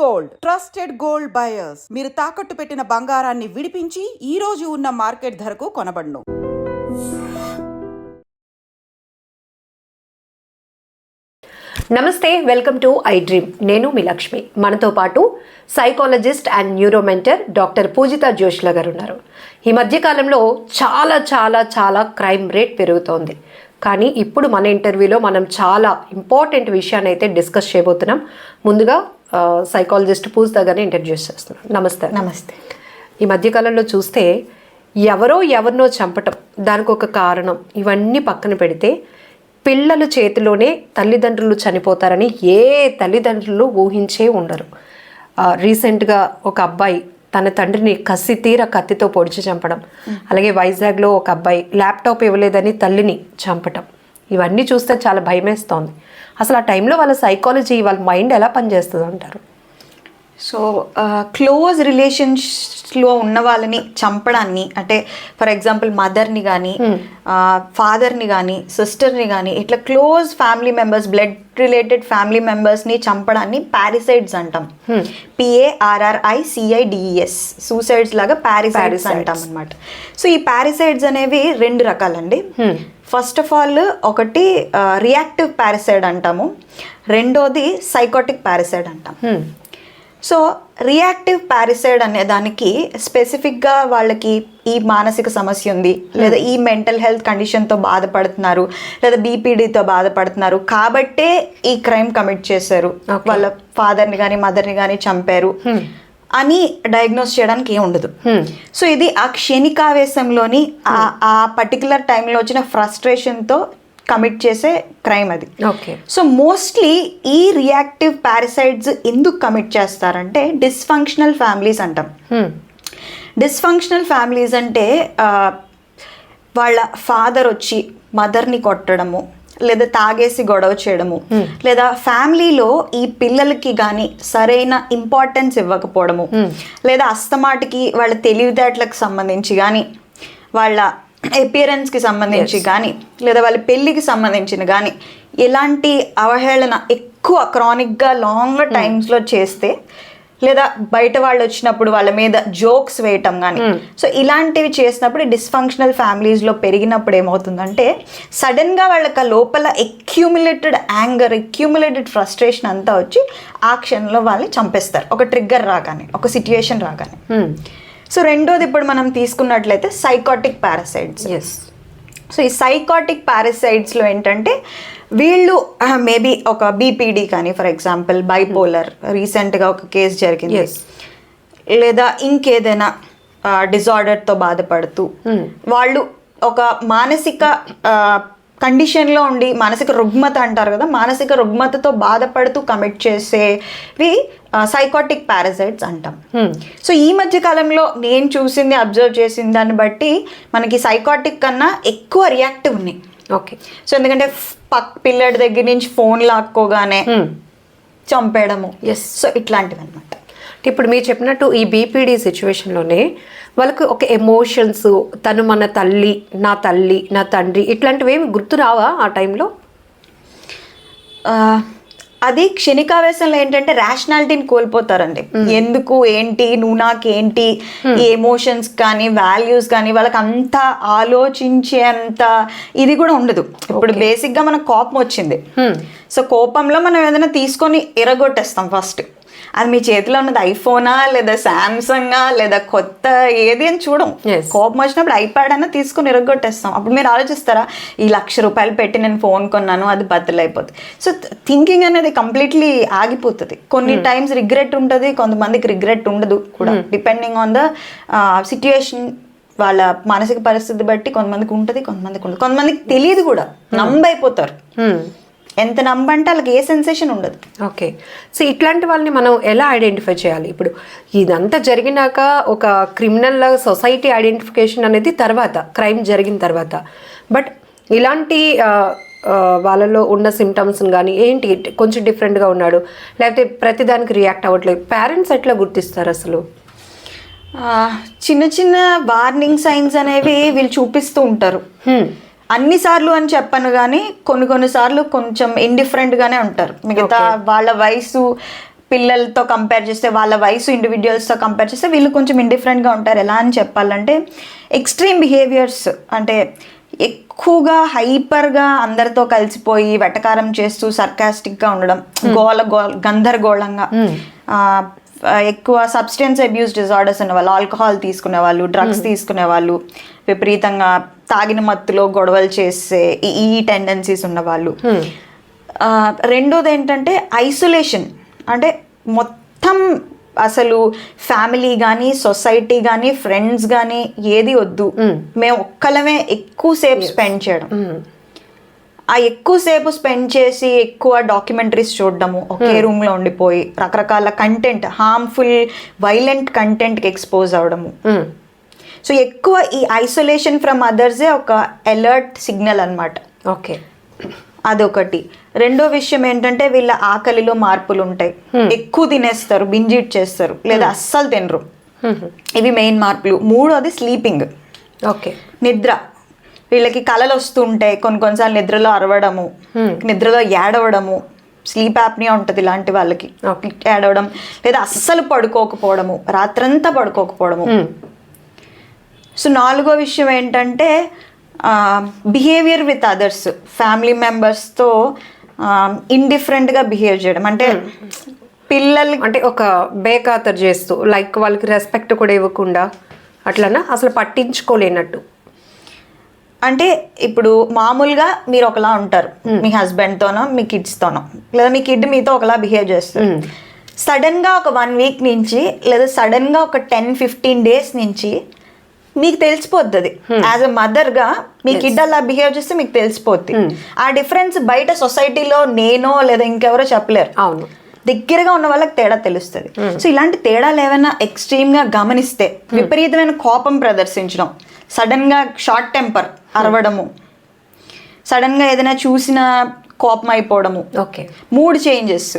Gold. Trusted gold buyers. మీరు తాకట్టు పెట్టిన బంగారాన్ని విడిపించి ఈ రోజు ఉన్న మార్కెట్ ధరకు కొనబడును. నమస్తే వెల్కమ్ టు ఐ డ్రీమ్. నేను మీ లక్ష్మి. మనతో పాటు psychologist and neuromentor doctor Pujitha Joshla గారు ఉన్నారు. ఈ మధ్యకాలంలో చాలా చాలా చాలా క్రైమ్ రేట్ పెరుగుతోంది. కానీ ఇప్పుడు మన ఇంటర్వ్యూలో మనం చాలా ఇంపార్టెంట్ విషయాన్ని అయితే డిస్కస్ చేయబోతున్నాం. ముందుగా సైకాలజిస్ట్ పూజిత గారిని ఇంట్రడ్యూస్ చేస్తున్నాం నమస్తే. నమస్తే. ఈ మధ్యకాలంలో చూస్తే ఎవరో ఎవరినో చంపటం దానికి ఒక కారణం ఇవన్నీ పక్కన పెడితే పిల్లల చేతిలోనే తల్లిదండ్రులు చనిపోతారని ఏ తల్లిదండ్రులు ఊహించే ఉండరు. రీసెంట్గా ఒక అబ్బాయి తన తండ్రిని కసి తీర కత్తితో పొడిచి చంపడం అలాగే వైజాగ్లో ఒక అబ్బాయి ల్యాప్టాప్ ఇవ్వలేదని తల్లిని చంపటం. ఇవన్నీ చూస్తే చాలా భయమేస్తోంది. అసలు ఆ టైంలో వాళ్ళ సైకాలజీ వాళ్ళ మైండ్ ఎలా పనిచేస్తుంది అంటారు సో క్లోజ్ రిలేషన్స్లో ఉన్న వాళ్ళని చంపడాన్ని అంటే ఫర్ ఎగ్జాంపుల్ మదర్ని కానీ ఫాదర్ని కానీ సిస్టర్ని కానీ ఇట్లా close family members blood related family మెంబర్స్ని చంపడాన్ని పారిసైడ్స్ అంటాం. పిఏఆర్ఆర్ఐ సిఐడిఈఎస్ సూసైడ్స్ లాగా పారిసైడ్స్ అంటాం అనమాట సో ఈ పారిసైడ్స్ అనేవి రెండు రకాలండి. ఫస్ట్ ఆఫ్ ఆల్ ఒకటి రియాక్టివ్ పారిసైడ్ అంటాము. రెండోది సైకోటిక్ పారిసైడ్ అంటాం. హ్మ్. సో రియాక్టివ్ పారిసైడ్ అనే దానికి స్పెసిఫిక్గా వాళ్ళకి ఈ మానసిక సమస్య ఉంది. లేదా ఈ మెంటల్ హెల్త్ కండిషన్తో బాధపడుతున్నారు. లేదా బీపీడీతో బాధపడుతున్నారు. కాబట్టే ఈ క్రైమ్ కమిట్ చేశారు. వాళ్ళ ఫాదర్ని కానీ మదర్ని కానీ చంపారు. అని డయాగ్నోస్ చేయడానికి ఏం ఉండదు. సో ఇది ఆ క్షణికావేశంలోని ఆ పర్టికులర్ టైంలో వచ్చిన ఫ్రస్ట్రేషన్తో కమిట్ చేసే క్రైమ్ అది. ఓకే సో మోస్ట్లీ ఈ రియాక్టివ్ పారసైడ్స్ ఎందుకు కమిట్ చేస్తారంటే డిస్ఫంక్షనల్ ఫ్యామిలీస్ అంటాం. డిస్ఫంక్షనల్ ఫ్యామిలీస్ అంటే వాళ్ళ ఫాదర్ వచ్చి మదర్ని కొట్టడము లేదా తాగేసి గొడవ చేయడము లేదా ఫ్యామిలీలో ఈ పిల్లలకి కానీ సరైన ఇంపార్టెన్స్ ఇవ్వకపోవడము లేదా అస్తమాటికి వాళ్ళ తెలివితేటలకు సంబంధించి కానీ వాళ్ళ అపియరెన్స్కి సంబంధించి కానీ లేదా వాళ్ళ పెళ్ళికి సంబంధించిన కానీ ఇలాంటి అవహేళన ఎక్కువ క్రానిక్గా లాంగ్ టైమ్స్లో చేస్తే లేదా బయట వాళ్ళు వచ్చినప్పుడు వాళ్ళ మీద జోక్స్ వేయటం కానీ సో ఇలాంటివి చేసినప్పుడు డిస్ఫంక్షనల్ ఫ్యామిలీస్లో పెరిగినప్పుడు ఏమవుతుందంటే సడన్గా వాళ్ళకి లోపల ఎక్యూములేటెడ్ యాంగర్ ఎక్యూములేటెడ్ ఫ్రస్ట్రేషన్ అంతా వచ్చి ఆ క్షణంలో వాళ్ళని చంపేస్తారు. ఒక ట్రిగ్గర్ రాగానే ఒక సిచ్యుయేషన్ రాగానే. హ్మ్. సో రెండోది ఇప్పుడు మనం తీసుకున్నట్లయితే సైకాటిక్ పారాసైడ్స్ ఎస్ సో ఈ సైకాటిక్ పారాసైడ్స్లో ఏంటంటే వీళ్ళు మేబీ ఒక బీపీడీ కానీ ఫర్ ఎగ్జాంపుల్ బైపోలర్ రీసెంట్గా ఒక కేసు జరిగింది. లేదా ఇంకేదైనా డిజార్డర్తో బాధపడుతూ. వాళ్ళు ఒక మానసిక కండిషన్లో ఉండి మానసిక రుగ్మత అంటారు కదా మానసిక రుగ్మతతో బాధపడుతూ కమిట్ చేసేవి సైకాటిక్ పారాసైట్స్ అంటాం. సో ఈ మధ్య కాలంలో నేను చూసింది అబ్జర్వ్ చేసిన దాన్ని బట్టి మనకి సైకాటిక్ కన్నా ఎక్కువ రియాక్టివ్ ఉన్నాయి ఓకే సో ఎందుకంటే ఫ్- పక్ పిల్లడి దగ్గర నుంచి ఫోన్ లాక్కోగానే హ్మ్. చంపేయడము Yes. సో ఇట్లాంటివి అనమాట ఇప్పుడు మీరు చెప్పినట్టు ఈ బీపీడీ సిచ్యువేషన్లోనే వాళ్ళకి ఒక ఎమోషన్స్ తను మన తల్లి నా తల్లి నా తండ్రి ఇట్లాంటివి ఏమి గుర్తు రావా ఆ టైంలో అది క్షణికావేశంలో ఏంటంటే రేషనాలిటీని కోల్పోతారండి. ఎందుకు ఏంటి నువ్వు నాకేంటి ఈ ఎమోషన్స్ కానీ వాల్యూస్ కానీ వాళ్ళకి అంత ఆలోచించే అంత ఇది కూడా ఉండదు. ఇప్పుడు బేసిక్గా మనకు కోపం వచ్చింది. సో కోపంలో మనం ఏదైనా తీసుకొని ఎరగొట్టేస్తాం ఫస్ట్ అది మీ చేతిలో ఉన్నది ఐఫోనా లేదా శాంసంగ్ లేదా కొత్త ఏది అని చూడం. కోపం వచ్చినప్పుడు ఐప్యాడ్ అయినా తీసుకొని ఎరగొట్టేస్తాం అప్పుడు మీరు ఆలోచిస్తారా? ఈ లక్ష రూపాయలు పెట్టి నేను ఫోన్ కొన్నాను అది బద్దలైపోతుంది సో థింకింగ్ అనేది కంప్లీట్లీ ఆగిపోతుంది. కొన్ని టైమ్స్ రిగ్రెట్ ఉంటుంది కొంతమందికి రిగ్రెట్ ఉండదు కూడా. డిపెండింగ్ ఆన్ ద సిచ్యుయేషన్ వాళ్ళ మానసిక పరిస్థితి బట్టి కొంతమందికి ఉంటుంది కొంతమందికి ఉండదు. కొంతమందికి తెలియదు కూడా. నంబైపోతారు. హ్మ్. ఎంత నంబంటే వాళ్ళకి ఏ సెన్సేషన్ ఉండదు. ఓకే. సో ఇట్లాంటి వాళ్ళని మనం ఎలా ఐడెంటిఫై చేయాలి? ఇప్పుడు ఇదంతా జరిగినాక ఒక క్రిమినల్ సొసైటీ ఐడెంటిఫికేషన్ అనేది తర్వాత క్రైమ్ జరిగిన తర్వాత. బట్ ఇలాంటి వాళ్ళలో ఉన్న సిమ్టమ్స్ని కానీ ఏంటి కొంచెం డిఫరెంట్గా ఉన్నాడు? లేకపోతే ప్రతిదానికి రియాక్ట్ అవ్వట్లేదు. పేరెంట్స్ ఎట్లా గుర్తిస్తారు అసలు? చిన్న చిన్న వార్నింగ్ సైన్స్ అనేవి వీళ్ళు చూపిస్తూ ఉంటారు. అన్నిసార్లు అని చెప్పను కానీ కొన్ని కొన్ని సార్లు కొంచెం indifferent గానే ఉంటారు. మిగతా వాళ్ళ వయసు పిల్లలతో కంపేర్ చేస్తే వాళ్ళ వయసు ఇండివిజువల్స్తో కంపేర్ చేస్తే వీళ్ళు కొంచెం ఇండిఫరెంట్గా ఉంటారు. ఎలా అని చెప్పాలంటే ఎక్స్ట్రీమ్ బిహేవియర్స్ అంటే ఎక్కువగా హైపర్గా అందరితో కలిసిపోయి వెటకారం చేస్తూ సర్కాస్టిక్గా ఉండడం గోల గోల గందరగోళంగా. ఎక్కువ సబ్స్టెన్స్ అబ్యూస్ డిజార్డర్స్ ఉన్న వాళ్ళు ఆల్కహాల్ తీసుకునే వాళ్ళు డ్రగ్స్ తీసుకునే వాళ్ళు విపరీతంగా తాగిన మత్తులో గొడవలు చేసే ఈ- టెండెన్సీస్ ఉన్న వాళ్ళు. ఆ, రెండోది ఏంటంటే ఐసోలేషన్ అంటే మొత్తం అసలు ఫ్యామిలీ కానీ సొసైటీ కానీ ఫ్రెండ్స్ కానీ ఏది వద్దు. మేము ఒక్కలమే ఎక్కువసేపు స్పెండ్ చేయడం. ఆ ఎక్కువసేపు స్పెండ్ చేసి ఎక్కువ డాక్యుమెంటరీస్ చూడడము ఒకే రూమ్లో ఉండిపోయి రకరకాల కంటెంట్ హార్మ్ఫుల్ వైలెంట్ కంటెంట్కి ఎక్స్పోజ్ అవడము. సో ఎక్కువ ఈ ఐసోలేషన్ ఫ్రమ్ అదర్సే ఒక అలర్ట్ సిగ్నల్ అన్నమాట. ఓకే. అదొకటి. రెండో విషయం ఏంటంటే వీళ్ళ ఆకలిలో మార్పులు ఉంటాయి. ఎక్కువ తినేస్తారు బింజిట్ చేస్తారు లేదా అస్సలు తినరు. ఇవి మెయిన్ మార్పులు. మూడోది స్లీపింగ్ ఓకే. నిద్ర. వీళ్ళకి కళలు వస్తుంటాయి కొన్ని కొన్నిసార్లు నిద్రలో అరవడము నిద్రలో ఏడవడము స్లీప్ యాప్నియా ఉంటుంది ఇలాంటి వాళ్ళకి. ఏడవడం లేదా అస్సలు పడుకోకపోవడము రాత్రంతా పడుకోకపోవడము. సో నాలుగో విషయం ఏంటంటే బిహేవియర్ విత్ అదర్స్ ఫ్యామిలీ మెంబర్స్తో ఇండిఫరెంట్గా బిహేవ్ చేయడం. అంటే పిల్లలు అంటే ఒక బేఖాతరు చేస్తూ లైక్ వాళ్ళకి రెస్పెక్ట్ కూడా ఇవ్వకుండా అట్లనా? అసలు పట్టించుకోలేనట్టు. అంటే ఇప్పుడు మామూలుగా మీరు ఒకలా ఉంటారు. మీ హస్బెండ్తోనో మీ కిడ్స్తోనో లేదా మీ కిడ్ మీతో ఒకలా బిహేవ్ చేస్తారు. సడన్గా ఒక వన్ వీక్ నుంచి లేదా సడన్గా ఒక టెన్ ఫిఫ్టీన్ డేస్ నుంచి మీకు తెలిసిపోద్ది యాజ్ అ మదర్గా మీ కిడ్ అలా బిహేవ్ చేస్తే మీకు తెలిసిపోద్ది. ఆ డిఫరెన్స్ బయట సొసైటీలో నేనో లేదా ఇంకెవరో చెప్పలేరు. అవును. దగ్గరగా ఉన్న వాళ్ళకి తేడా తెలుస్తుంది. సో ఇలాంటి తేడాలు ఏమైనా ఎక్స్ట్రీమ్గా గమనిస్తే విపరీతమైన కోపం ప్రదర్శించడం సడన్గా షార్ట్ టెంపర్ అరవడము సడన్గా ఏదైనా చూసిన కోపం అయిపోవడము ఓకే మూడ్ చేంజెస్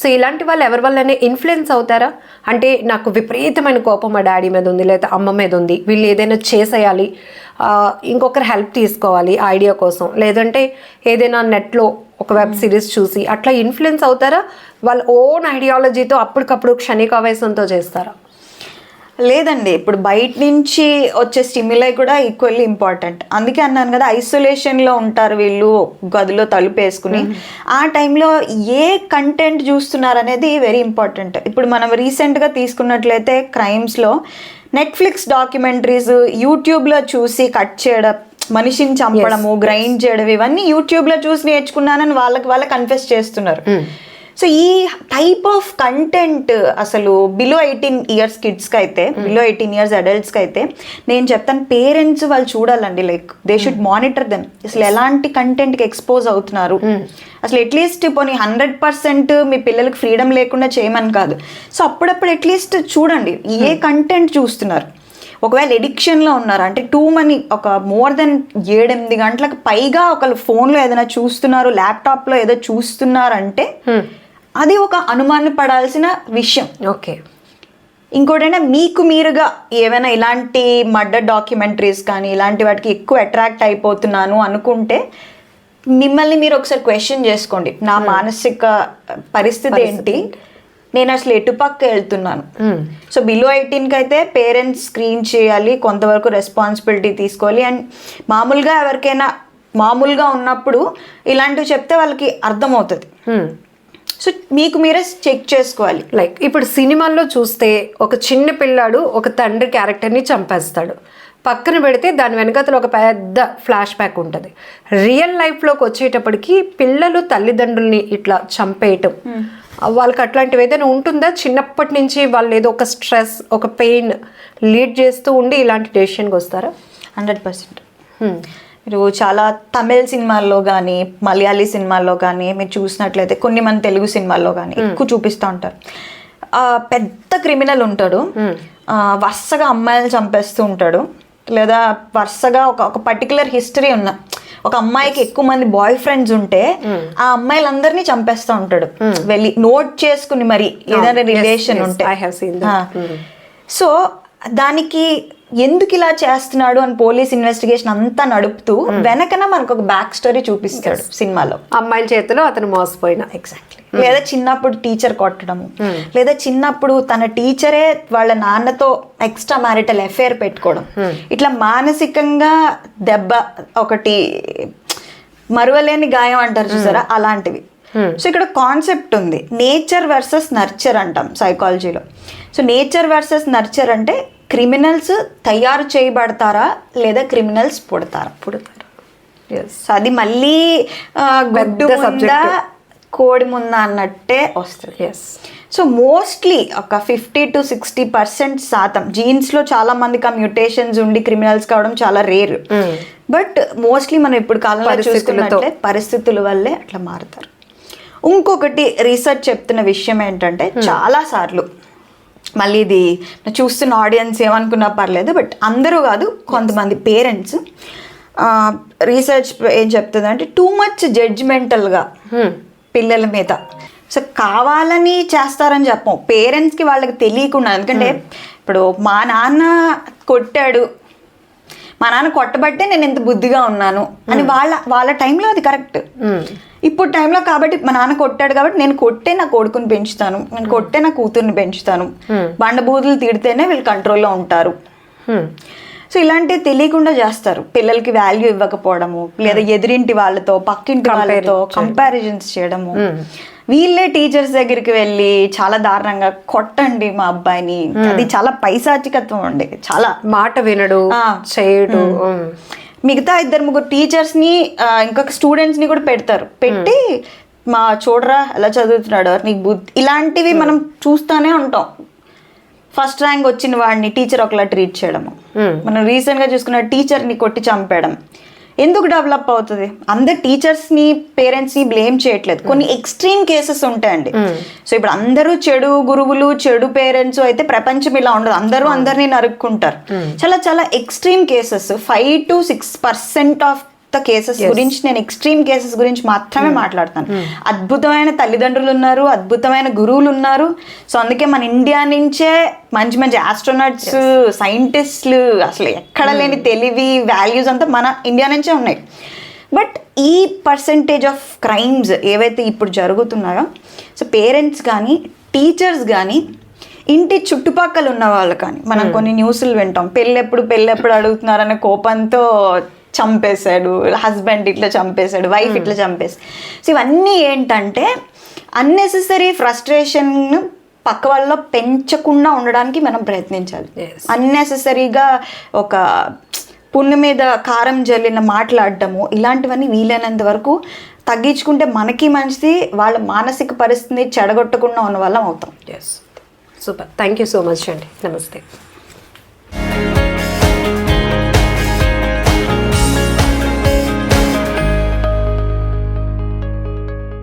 సో ఇలాంటి వాళ్ళు ఎవరి వల్లనే ఇన్ఫ్లుయెన్స్ అవుతారా? అంటే నాకు విపరీతమైన కోపం మా డాడీ మీద ఉంది లేదా అమ్మ మీద ఉంది. వీళ్ళు ఏదైనా చేసేయాలి ఇంకొకరు హెల్ప్ తీసుకోవాలి ఐడియా కోసం. లేదంటే ఏదైనా నెట్లో ఒక వెబ్ సిరీస్ చూసి అట్లా ఇన్ఫ్లుయెన్స్ అవుతారా? వాళ్ళ ఓన్ ఐడియాలజీతో అప్పటికప్పుడు క్షణికావేశంతో చేస్తారా? లేదండి ఇప్పుడు బయట నుంచి వచ్చే స్టిమ్యులై కూడా ఈక్వల్లీ ఇంపార్టెంట్. అందుకే అన్నాను కదా ఐసోలేషన్లో ఉంటారు వీళ్ళు గదిలో తలుపు వేసుకుని. ఆ టైంలో ఏ కంటెంట్ చూస్తున్నారు అనేది వెరీ ఇంపార్టెంట్. ఇప్పుడు మనం రీసెంట్గా తీసుకున్నట్లయితే క్రైమ్స్లో నెట్ఫ్లిక్స్ డాక్యుమెంటరీస్ యూట్యూబ్లో చూసి కట్ చేయడం మనిషిని చంపడము గ్రైండ్ చేయడం ఇవన్నీ యూట్యూబ్లో చూసి నేర్చుకున్నానని వాళ్ళకి వాళ్ళ కన్ఫెస్ చేస్తున్నారు. సో ఈ టైప్ ఆఫ్ కంటెంట్ అసలు బిలో ఎయిటీన్ ఇయర్స్ కిడ్స్కి అయితే బిలో ఎయిటీన్ ఇయర్స్ అడల్ట్స్కి అయితే నేను చెప్తాను పేరెంట్స్ వాళ్ళు చూడాలండి like they should monitor them అసలు ఎలాంటి కంటెంట్కి ఎక్స్పోజ్ అవుతున్నారు? అసలు అట్లీస్ట్ పోనీ హండ్రెడ్ పర్సెంట్ మీ పిల్లలకి ఫ్రీడమ్ లేకుండా చేయమని కాదు. సో అప్పుడప్పుడు అట్లీస్ట్ చూడండి ఏ కంటెంట్ చూస్తున్నారు? ఒకవేళ ఎడిక్షన్లో ఉన్నారు? అంటే టూ మనీ ఒక మోర్ దెన్ ఏడెనిమిది గంటలకు పైగా ఒకళ్ళు ఫోన్లో ఏదైనా చూస్తున్నారు ల్యాప్టాప్లో ఏదో చూస్తున్నారంటే అది ఒక అనుమానపడాల్సిన విషయం. ఓకే. ఇంకోటైనా మీకు మీరుగా ఏమైనా ఇలాంటి మర్డర్ డాక్యుమెంటరీస్ కానీ ఇలాంటి వాటికి ఎక్కువ అట్రాక్ట్ అయిపోతున్నాను అనుకుంటే మిమ్మల్ని మీరు ఒకసారి క్వశ్చన్ చేసుకోండి. నా మానసిక పరిస్థితి ఏంటి? నేను అసలు ఎటుపక్క వెళ్తున్నాను? సో బిలో ఎయిటీన్కి అయితే పేరెంట్స్ స్క్రీన్ చేయాలి కొంతవరకు రెస్పాన్సిబిలిటీ తీసుకోవాలి. అండ్ మామూలుగా ఎవరికైనా మామూలుగా ఉన్నప్పుడు ఇలాంటివి చెప్తే వాళ్ళకి అర్థమవుతుంది. సో మీకు మీరే చెక్ చేసుకోవాలి. లైక్ ఇప్పుడు సినిమాల్లో చూస్తే ఒక చిన్న పిల్లాడు ఒక తండ్రి క్యారెక్టర్ని చంపేస్తాడు. పక్కన పెడితే దాని వెనకాతల ఒక పెద్ద ఫ్లాష్ బ్యాక్ ఉంటుంది రియల్ లైఫ్లోకి వచ్చేటప్పటికి పిల్లలు తల్లిదండ్రుల్ని ఇట్లా చంపేయటం. వాళ్ళకి అట్లాంటివి ఏదైనా ఉంటుందా? చిన్నప్పటి నుంచి వాళ్ళు ఏదో ఒక స్ట్రెస్ ఒక పెయిన్ లీడ్ చేస్తూ ఉండి ఇలాంటి డెసిషన్కి వస్తారా? హండ్రెడ్ పర్సెంట్ మీరు చాలా తమిళ సినిమాల్లో కానీ మలయాళీ సినిమాల్లో కానీ మీరు చూసినట్లయితే కొన్ని మన తెలుగు సినిమాల్లో కానీ ఎక్కువ చూపిస్తూ ఉంటారు. ఆ, పెద్ద క్రిమినల్ ఉంటాడు. వరుసగా అమ్మాయిలు చంపేస్తూ ఉంటాడు. లేదా వరుసగా ఒక ఒక పర్టికులర్ హిస్టరీ ఉన్న ఒక అమ్మాయికి ఎక్కువ మంది బాయ్ ఫ్రెండ్స్ ఉంటే ఆ అమ్మాయిలందరినీ చంపేస్తూ ఉంటాడు. వెళ్ళి నోట్ చేసుకుని మరి ఏదైనా రిలేషన్ ఉంటే. సో దానికి ఎందుకు ఇలా చేస్తున్నాడు అని పోలీస్ ఇన్వెస్టిగేషన్ అంతా నడుపుతూ వెనకన మనకు ఒక బ్యాక్ స్టోరీ చూపిస్తాడు సినిమాలో. అమ్మాయిల చేతిలో అతను మోసపోయిన. ఎగ్జాక్ట్లీ లేదా చిన్నప్పుడు టీచర్ కొట్టడము. లేదా చిన్నప్పుడు తన టీచరే వాళ్ళ నాన్నతో ఎక్స్ట్రా మ్యారిటల్ అఫేర్ పెట్టుకోవడం. ఇట్లా మానసికంగా దెబ్బ ఒకటి మరువలేని గాయం అంటారు చూసారా? అలాంటివి. సో ఇక్కడ కాన్సెప్ట్ ఉంది. నేచర్ వర్సెస్ నర్చర్ అంటాం సైకాలజీలో సో నేచర్ వర్సెస్ నర్చర్ అంటే క్రిమినల్స్ తయారు చేయబడతారా లేదా క్రిమినల్స్ పుడతారా? పుడతారు. అది మళ్ళీ గుడ్డు. కోడి ముందా అన్నట్టే వస్తుంది. ఎస్ సో మోస్ట్లీ ఒక ఫిఫ్టీ టు సిక్స్టీ పర్సెంట్ శాతం జీన్స్లో చాలా మందికి ఆ మ్యూటేషన్స్ ఉండి క్రిమినల్స్ కావడం చాలా రేర్ బట్ మోస్ట్లీ మనం ఇప్పుడు కాలంలో. చూసుకున్నట్లే పరిస్థితుల వల్లే అట్లా మారుతారు. ఇంకొకటి రీసెర్చ్ చెప్తున్న విషయం ఏంటంటే చాలా సార్లు మళ్ళీ ఇది చూస్తున్న ఆడియన్స్ ఏమనుకున్నా పర్లేదు బట్ అందరూ కాదు కొంతమంది పేరెంట్స్ రీసెర్చ్ ఏం చెప్తుందంటే టూ మచ్ జడ్జ్మెంటల్గా పిల్లల మీద. సో కావాలని చేస్తారని చెప్పం. పేరెంట్స్కి వాళ్ళకి తెలియకుండా ఎందుకంటే ఇప్పుడు మా నాన్న కొట్టాడు. మా నాన్న కొట్టబట్టే నేను ఇంత బుద్ధిగా ఉన్నాను అని వాళ్ళ వాళ్ళ టైంలో అది కరెక్ట్ ఇప్పుడు టైంలో కాబట్టి మా నాన్న కొట్టాడు కాబట్టి నేను కొట్టే నా కొడుకుని పెంచుతాను. నేను కొట్టే నా కూతుర్ని పెంచుతాను. బండబూతులు తిడితేనే వీళ్ళు కంట్రోల్లో ఉంటారు. సో ఇలాంటివి తెలియకుండా చేస్తారు. పిల్లలకి వాల్యూ ఇవ్వకపోవడము లేదా ఎదిరింటి వాళ్ళతో పక్కింటి వాళ్ళతో కంపారిజన్స్ చేయడము. వీళ్ళే టీచర్స్ దగ్గరికి వెళ్ళి చాలా దారుణంగా కొట్టండి మా అబ్బాయిని. అది చాలా పైశాచికత్వం అండి. చాలా. మాట వినడు. చేయడు. మిగతా ఇద్దరు ముగ్గురు టీచర్స్ని ఆ, ఇంకొక స్టూడెంట్స్ని కూడా పెడతారు. పెట్టి మా చూడరా ఎలా చదువుతున్నాడు నీకు బుద్ధి ఇలాంటివి మనం చూస్తూనే ఉంటాం. ఫస్ట్ ర్యాంక్ వచ్చిన వాడిని టీచర్ ఒకలా ట్రీట్ చేయడము. మనం రీసెంట్గా చూసుకున్న టీచర్ని కొట్టి చంపేయడం. ఎందుకు డెవలప్ అవుతుంది? అందరు టీచర్స్ని పేరెంట్స్ని బ్లేమ్ చేయట్లేదు. కొన్ని ఎక్స్ట్రీమ్ కేసెస్ ఉంటాయండి. సో ఇప్పుడు అందరూ చెడు గురువులు చెడు పేరెంట్స్ అయితే ప్రపంచం ఇలా ఉండదు. అందరూ అందరినీ నరుక్కుంటారు. చాలా చాలా extreme cases five to six percent of the cases గురించి నేను ఎక్స్ట్రీమ్ కేసెస్ గురించి మాత్రమే మాట్లాడతాను. అద్భుతమైన తల్లిదండ్రులు ఉన్నారు అద్భుతమైన గురువులు ఉన్నారు సో అందుకే మన ఇండియా నుంచే మంచి మంచి ఆస్ట్రోనట్స్ సైంటిస్టులు అసలు ఎక్కడ లేని తెలివి వాల్యూస్ అంతా మన ఇండియా నుంచే ఉన్నాయి. బట్ ఈ పర్సంటేజ్ ఆఫ్ క్రైమ్స్ ఏవైతే ఇప్పుడు జరుగుతున్నాయో సో పేరెంట్స్ కానీ టీచర్స్ కానీ ఇంటి చుట్టుపక్కల ఉన్న వాళ్ళు కానీ మనం కొన్ని న్యూస్లు వింటాం. పెళ్ళెప్పుడు పెళ్ళెప్పుడు అడుగుతున్నారనే కోపంతో చంపేశాడు హస్బెండ్ ఇట్లా చంపేశాడు వైఫ్ ఇట్లా చంపేశాడు. సో ఇవన్నీ ఏంటంటే అన్నెసెసరీ ఫ్రస్ట్రేషన్ పక్క వాళ్ళలో పెంచకుండా ఉండడానికి మనం ప్రయత్నించాలి. అన్నెసెసరీగా ఒక పుండు మీద కారం జల్లిన మాట్లాడటము ఇలాంటివన్నీ వీలైనంత వరకు తగ్గించుకుంటే మనకి మంచిది వాళ్ళ మానసిక పరిస్థితిని చెడగొట్టకుండా ఉన్న వాళ్ళం అవుతాం. Yes super thank you so much అండి. నమస్తే